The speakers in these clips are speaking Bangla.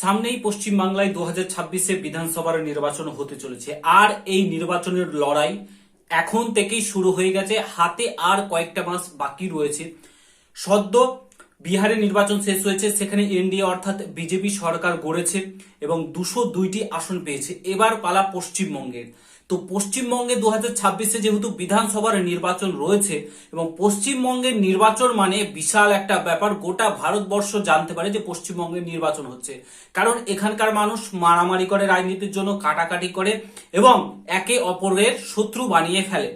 সামনেই পশ্চিমবাংলায় দু হাজার ছাব্বিশে বিধানসভার নির্বাচন হতে চলেছে। আর এই নির্বাচনের লড়াই এখন থেকেই শুরু হয়ে গেছে। হাতে আর কয়েকটা মাস বাকি রয়েছে। সদ্য বিহারে নির্বাচন শেষ হয়েছে। সেখানে এনডিএ অর্থাৎ বিজেপি সরকার গড়েছে এবং দুশো দুইটি আসন পেয়েছে। এবার পালা পশ্চিমবঙ্গের। তো পশ্চিমবঙ্গে দু হাজার ছাব্বিশে যেহেতু বিধানসভার নির্বাচন রয়েছে এবং পশ্চিমবঙ্গের নির্বাচন মানে বিশাল একটা ব্যাপার, গোটা ভারতবর্ষ জানতে পারে যে পশ্চিমবঙ্গের নির্বাচন হচ্ছে। কারণ এখানকার মানুষ মারামারি করে, রাজনীতির জন্য কাটাকাটি করে এবং একে অপরের শত্রু বানিয়ে ফেলে।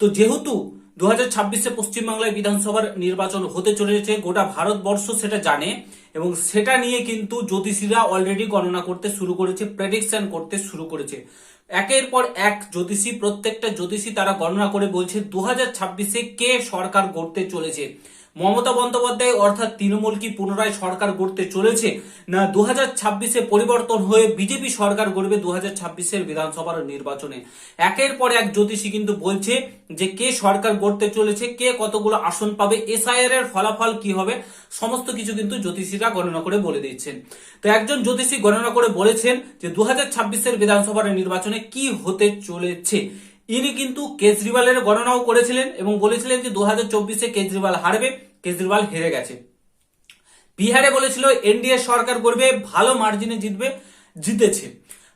তো যেহেতু দু হাজার ছাব্বিশে পশ্চিমবাংলায় বিধানসভার নির্বাচন হতে চলেছে, গোটা ভারতবর্ষ সেটা জানে এবং সেটা নিয়ে কিন্তু জ্যোতিষীরা অলরেডি গণনা করতে শুরু করেছে প্রেডিকশন করতে শুরু করেছে। একের পর এক জ্যোতিষী, প্রত্যেকটা জ্যোতিষী তারা গণনা করে বলছে দু হাজার ছাব্বিশে কে সরকার গড়তে চলেছে? মমতা বন্দ্যোপাধ্যায় অর্থাৎ তৃণমূল কি পুনরায় সরকার গড়তে চলেছে, না দু হাজার ছাব্বিশে পরিবর্তন হয়ে বিজেপি সরকার গড়বে দু হাজার ছাব্বিশের বিধানসভার নির্বাচনে? একের পর এক জ্যোতিষী কিন্তু বলছে যে কে সরকার গড়তে চলেছে, কে কতগুলো আসন পাবে, এসআইআর এর ফলাফল কি হবে, সমস্ত কিছু কিন্তু জ্যোতিষীরা গণনা করে বলে দিচ্ছেন। তো একজন জ্যোতিষী গণনা করে বলেছেন যে দু হাজার ছাব্বিশের বিধানসভার নির্বাচনে কি হতে চলেছে। ইনি কিন্তু কেজরিওয়ালের গণনাও করেছিলেন এবং বলেছিলেন যে দু হাজার চব্বিশে কেজরিওয়াল হারবে। কেজরিওয়াল হেরে গেছে। বিহারে বলেছিল, এনডিএ সরকার করবে, ভালো মার্জিনে জিতবে, জিতেছে।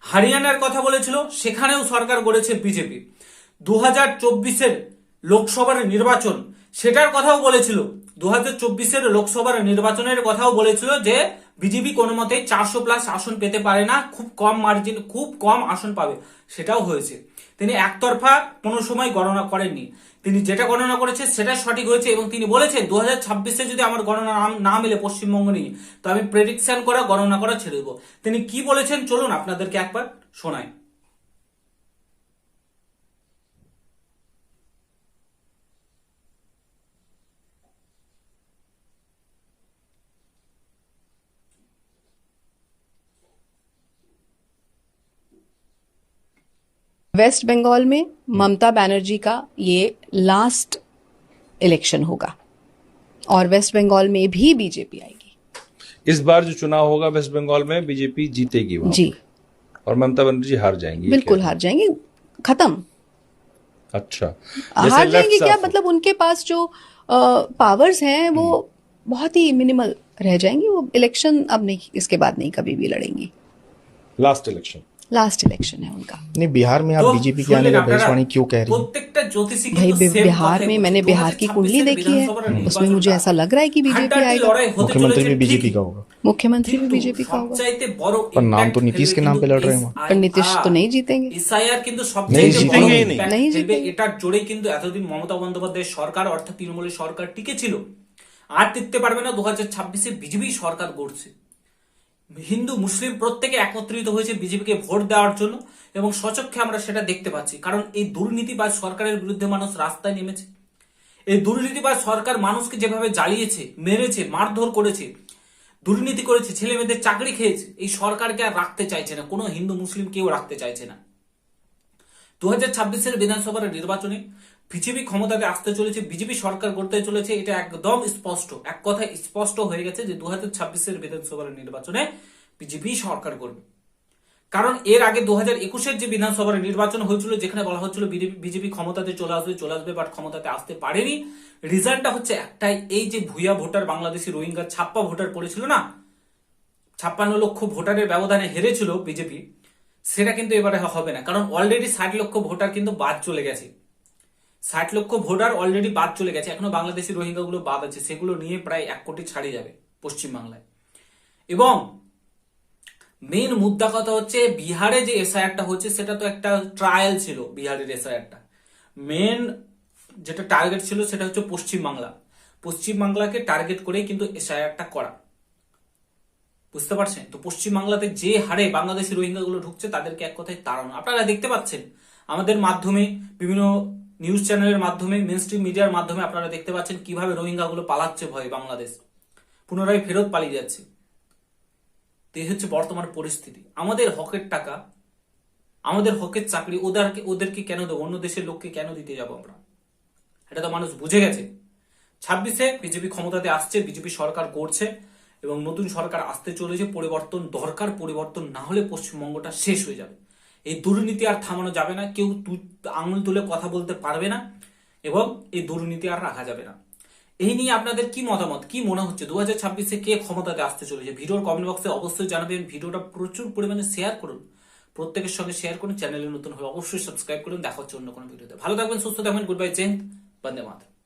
হারিয়ানার কথা বলেছিল, সেখানেও সরকার গড়েছে বিজেপি। দু হাজার চব্বিশের লোকসভার নির্বাচন, সেটার কথাও বলেছিল দু হাজার চব্বিশের লোকসভার নির্বাচনের কথাও বলেছিল যে, বিজেপি কোনো মতেই চারশো প্লাস আসন পেতে পারে না, খুব কম মার্জিন খুব কম আসন পাবে। সেটাও হয়েছে। তিনি একতরফা কোনো সময় গণনা করেননি। তিনি যেটা গণনা করেছে সেটা সঠিক হয়েছে এবং তিনি বলেছেন দু হাজার ছাব্বিশে যদি আমার গণনা না মেলে পশ্চিমবঙ্গ নিয়ে, তো আমি প্রেডিকশন করা, গণনা করা ছেড়ে দেবো। তিনি কি বলেছেন? চলুন আপনাদেরকে একবার শোনাই। वेस्ट बंगाल में ममता बनर्जी का ये लास्ट इलेक्शन होगा। और वेस्ट बंगाल में भी बीजेपी आएगी। इस बार जो चुनाव होगा वेस्ट बंगाल में बीजेपी जीतेगी जी। और ममता बनर्जी हार जाएँगी बिल्कुल हार जाएँगे। खत्म। अच्छा। हार जाएँगे क्या? मतलब उनके पास जो आ, पावर्स हैं वो बहुत ही मिनिमल रह जाएँगी। वो इलेक्शन अब नहीं इसके बाद नहीं कभी भी लड़ेंगी। लास्ट इलेक्शन लास्ट इलेक्शन है उनका। नहीं बिहार में आप तो बीजेपी के आने का भविष्यवाणी क्यों कह रही भाई तो बिहार में मैंने बिहार की कुंडली देखी है। उसमें मुझे ऐसा लग रहा है कि बीजेपी आएगा मुख्यमंत्री भी बीजेपी का होगा। मुख्यमंत्री भी बीजेपी का होगा। पर नाम तो नीतीश के नाम पे लड़ रहे हैं पर नीतीश तो नहीं जीतेंगे। नहीं जीतेंगे नहीं। जीतेंगे। এটার জোরে কিন্তু এতদিন মমতা বন্দ্যোপাধ্যায়ের সরকার অর্থাৎ তৃণমূলের সরকার টিকে ছিল আর টিকতে পারবে না দু হাজার ছাব্বিশে বিজেপি সরকার গড়ছে হিন্দু, মুসলিম প্রত্যেকে একত্রিত হয়েছে বিজেপিকে ভোট দেওয়ার জন্য এবং সচক্ষে আমরা সেটা দেখতে পাচ্ছি। কারণ এই দুর্নীতিবাজ সরকারের বিরুদ্ধে মানুষ রাস্তায় নেমেছে। এই দুর্নীতিবাজ সরকার মানুষকে যেভাবে জ্বালিয়েছে, মেরেছে, মারধর করেছে, দুর্নীতি করেছে ছেলে মেয়েদের চাকরি খেয়েছে, এই সরকারকে আর রাখতে চাইছে না। কোনো হিন্দু, মুসলিম কেউ রাখতে চাইছে না। দু হাজার ছাব্বিশের বিধানসভার নির্বাচনে বিজেপি ক্ষমতাতে আসতে চলেছে, বিজেপি সরকার করতে চলেছে, এটা একদম স্পষ্ট। এক কথায় স্পষ্ট হয়ে গেছে যে দু হাজার ছাব্বিশের বিধানসভার নির্বাচনে বিজেপি সরকার করবে কারণ এর আগে দু হাজার একুশের যে বিধানসভার নির্বাচন হয়েছিল, যেখানে বলা হচ্ছিল বিজেপি ক্ষমতাতে চলে আসবে চলে আসবে বাট ক্ষমতাতে আসতে পারেনি। রিজাল্টটা হচ্ছে একটাই, এই যে ভুয়া ভোটার, বাংলাদেশি রোহিঙ্গা ছাপ্পা ভোটার পড়েছিল না? ছাপ্পান্ন লক্ষ ভোটারের ব্যবধানে হেরেছিল বিজেপি। সেটা কিন্তু এবারে হবে না, কারণ অলরেডি ষাট লক্ষ ভোটার কিন্তু বাদ চলে গেছে। ষাট লক্ষ ভোটার অলরেডি বাদ চলে গেছে। এখনও বাংলাদেশি রোহিঙ্গাগুলো বাদ আছে। সেগুলো নিয়ে প্রায় এক কোটি ছাড়িয়ে যাবে পশ্চিমবাংলায়। এবং মেন মুদ্রা কথা হচ্ছে, বিহারে যে এসআইআরটা হচ্ছে, সেটা তো একটা ট্রায়াল ছিল বিহারের এসআইআরটা মেন যেটা টার্গেট ছিল, সেটা হচ্ছে পশ্চিমবাংলা। পশ্চিমবাংলাকে টার্গেট করেই কিন্তু এসআইআরটা করা। বুঝতে পারছেন? তো পশ্চিমবাংলাতে যে হারে বাংলাদেশি রোহিঙ্গাগুলো ঢুকছে, তাদেরকে এক কথায় তাড়ানো। আপনারা দেখতে পাচ্ছেন, আমাদের মাধ্যমে বিভিন্ন নিউজ চ্যানেলের মাধ্যমে মেন স্ট্রিম মিডিয়ার মাধ্যমে আপনারা দেখতে পাচ্ছেন কীভাবে রোহিঙ্গাগুলো পালাচ্ছে ভয়ে বাংলাদেশ। পুনরায় ফেরত পালিয়ে যাচ্ছে। এই হচ্ছে বর্তমান পরিস্থিতি। আমাদের হকের টাকা, আমাদের হকের চাকরি, ওদেরকে ওদেরকে কেন দেবো? অন্য দেশের লোককে কেন দিতে যাব আমরা? এটা তো মানুষ বুঝে গেছে। ছাব্বিশে বিজেপি ক্ষমতাতে আসছে, বিজেপি সরকার করছে এবং নতুন সরকার আসতে চলেছে। পরিবর্তন দরকার, পরিবর্তন না হলে পশ্চিমবঙ্গটা শেষ হয়ে যাবে। এই দুর্নীতি আর থামানো যাবে না। কেউ আঙুল তুলে কথা বলতে পারবে না এবং এই দুর্নীতি আর রাখা যাবে না। এই নিয়ে আপনাদের কি মতামত, কি মনে হচ্ছে? দু হাজার ছাব্বিশে কে ক্ষমতাতে আসতে চলেছে? ভিডিওর কমেন্ট বক্সে অবশ্যই জানাবেন। ভিডিওটা প্রচুর পরিমাণে শেয়ার করুন। প্রত্যেকের সঙ্গে শেয়ার করুন। চ্যানেলে নতুন হলে অবশ্যই সাবস্ক্রাইব করুন। দেখা হচ্ছে অন্য কোনো ভিডিওতে ভালো থাকবেন, সুস্থ থাকবেন। গুড বাই জেন বন্দে মাতরম